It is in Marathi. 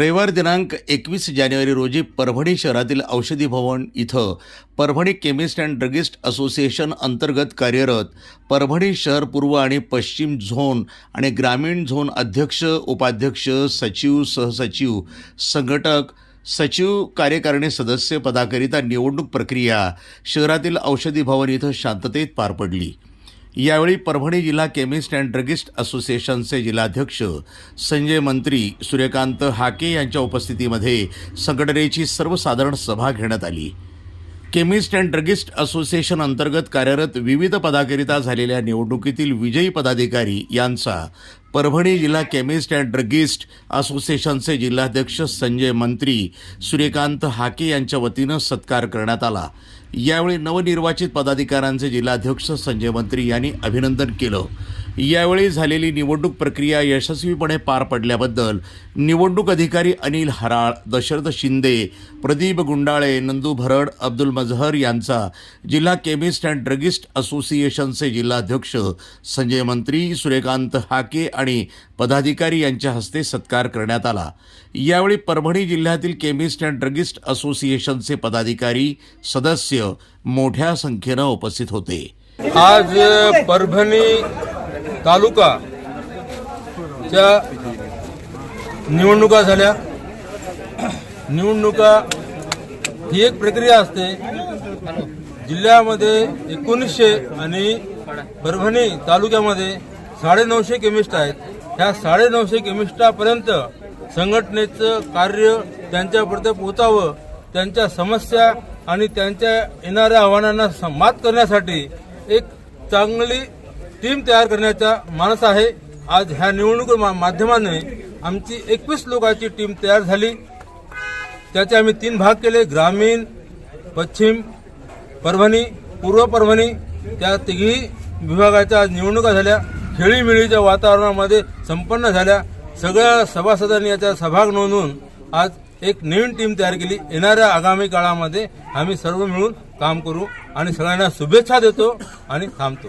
रविवार दिनांक एकवीस जानेवारी रोजी परभणी शहरातील औषधी भवन इथं Parbhani chemist and druggist association अंतर्गत कार्यरत परभणी शहर पूर्व आणि पश्चिम झोन आणि ग्रामीण झोन अध्यक्ष उपाध्यक्ष सचिव सहसचिव संघटक सचिव कार्यकारिणी सदस्य पदाकरिता निवडणूक प्रक्रिया शहरातील औषधी भवन इथं शांततेत पार पडली. यावेळी परभणी जिल्हा केमिस्ट अँड ड्रगिस्ट असोसिएशनचे जिल्हाध्यक्ष संजय मंत्री सूर्यकांत हाके यांच्या उपस्थितीमध्ये संघटनेची सर्वसाधारण सभा घेण्यात आली. केमिस्ट अँड ड्रगिस्ट असोसिएशन अंतर्गत कार्यरत विविध पदाकरिता झालेल्या निवडणुकीतील विजयी पदाधिकारी यांचा परभणी जिल्हा केमिस्ट अँड ड्रगिस्ट असोसिएशनचे जिल्हाध्यक्ष संजय मंत्री सूर्यकांत हाके यांच्या वतीनं सत्कार करण्यात आला. यावेळी नवनिर्वाचित पदाधिकाऱ्यांचे जिल्हाध्यक्ष संजय मंत्री यांनी अभिनंदन केलं. यावेळी झालेली निवडणूक प्रक्रिया यशस्वीपणे पार पडल्याबद्दल निवडणूक अधिकारी अनिल हराळ दशरथ शिंदे प्रदीप गुंडाळे नंदू भरड अब्दुल मजहर यांचा जिल्हा केमिस्ट अँड ड्रगिस्ट असोसिएशनचे जिल्हाध्यक्ष संजय मंत्री सूर्यकांत हाके आणि पदाधिकारी यांच्या हस्ते सत्कार करण्यात आला. यावेळी परभणी जिल्ह्यातील केमिस्ट अँड ड्रगिस्ट असोसिएशनचे पदाधिकारी सदस्य मोठ्या संख्येनं उपस्थित होते. आज परभणी तालुका च्या निवडणुका झाल्या. निवडणुका ही एक प्रक्रिया असते. जिल्ह्यामध्ये एकोणीसशे आणि परभणी तालुक्यामध्ये साडेनऊशे केमिस्ट आहेत. ह्या साडेनऊशे केमिस्टापर्यंत संघटनेचं कार्य त्यांच्यापर्यंत पोहोचावं त्यांच्या समस्या आणि त्यांच्या येणाऱ्या आव्हानांना मात करण्यासाठी एक चांगली टीम तयार करण्याचा मानस आहे. आज ह्या निवडणूक मा- माध्यमाने आमची एकवीस लोकांची टीम तयार झाली. त्याचे आम्ही तीन भाग केले. ग्रामीण पश्चिम परभणी पूर्व परभणी. त्या तिघी विभागाच्या आज निवडणुका झाल्या. खेळीमेळीच्या वातावरणामध्ये संपन्न झाल्या. सगळ्या सभासदांनी याचा सहभाग नोंदवून आज एक नवीन टीम तयार केली. येणाऱ्या आगामी काळामध्ये आम्ही सर्व मिळून काम करू आणि सगळ्यांना शुभेच्छा देतो आणि थांबतो.